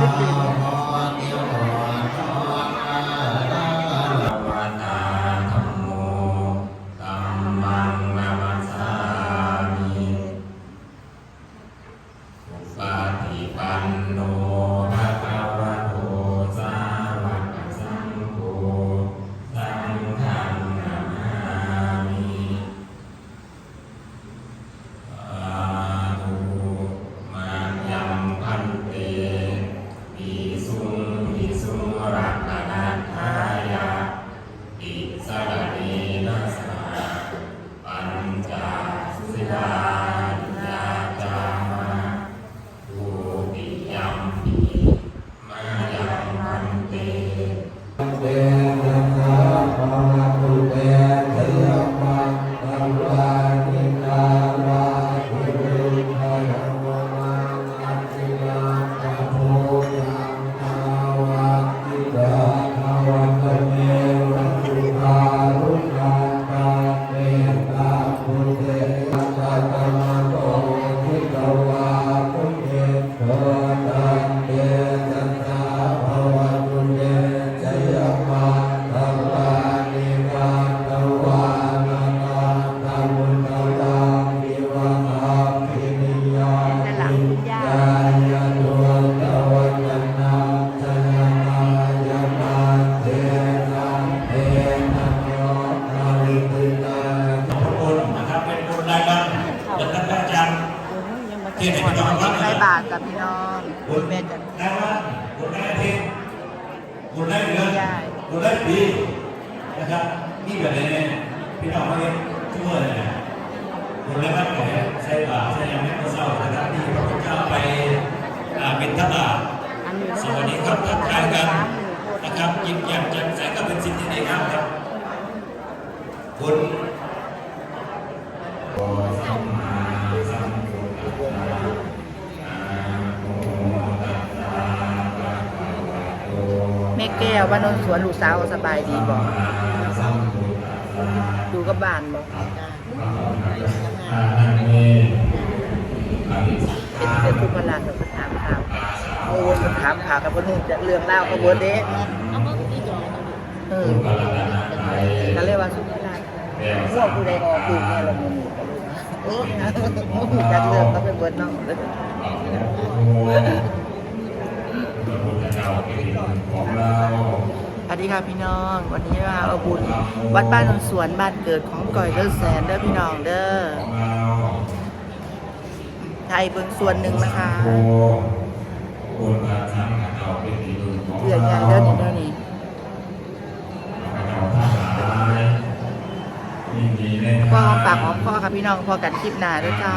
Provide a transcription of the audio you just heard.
rất nhiều ที่ไหนพี่น้องใส่บาทกับพี่น้องคุณแม่จะรายวันคนรายอาทิตย์คนรายเดือนคนรายปีนะครับนี่แบบนี้พี่น้องเขาเรียกชั่วโมงเลยนะคนรายวันของใส่บาตรใส่ยังไม่ก็เศร้านะครับที่พระพุทธเจ้าไปอ่าเป็นทบาทสวัสดีครับทักทายกันนะครับยิ้มแย้มแจ่มใสก็เป็นสิ่งที่ดีครับครับคุณ ม่แก้วบ้านโนนสวนลูกสาวสบายดีบอกดูกับบ้านบอกเป็นเป็นทุกพลังกับถามข่าวโอ้ยถามข่าวกับคนอื่นจะเรื่องเล่าวเขาเบิร์ดเด้เออก็เรียกว่าสุภาพพวกผู้ใดออกดูเนี่ยเราไม่มีเออจัดเรื่องก็เป็นเบิร์ดเนาะ สวัสดีค่ะพี่น้อง วันนี้มาเอาบุญวัดบ้านนนสวนบ้านเกิดของก่อยเลิศแสนเด้อพี่น้องเด้อไทยเบิ่งส่วนหนึ่งนะคะเพื่อนใหญ่เด้อนี่เด้อนี่พ่อหอมปากหอมคอค่ะพี่น้องพอกันคลิปหน้าด้วยจ้า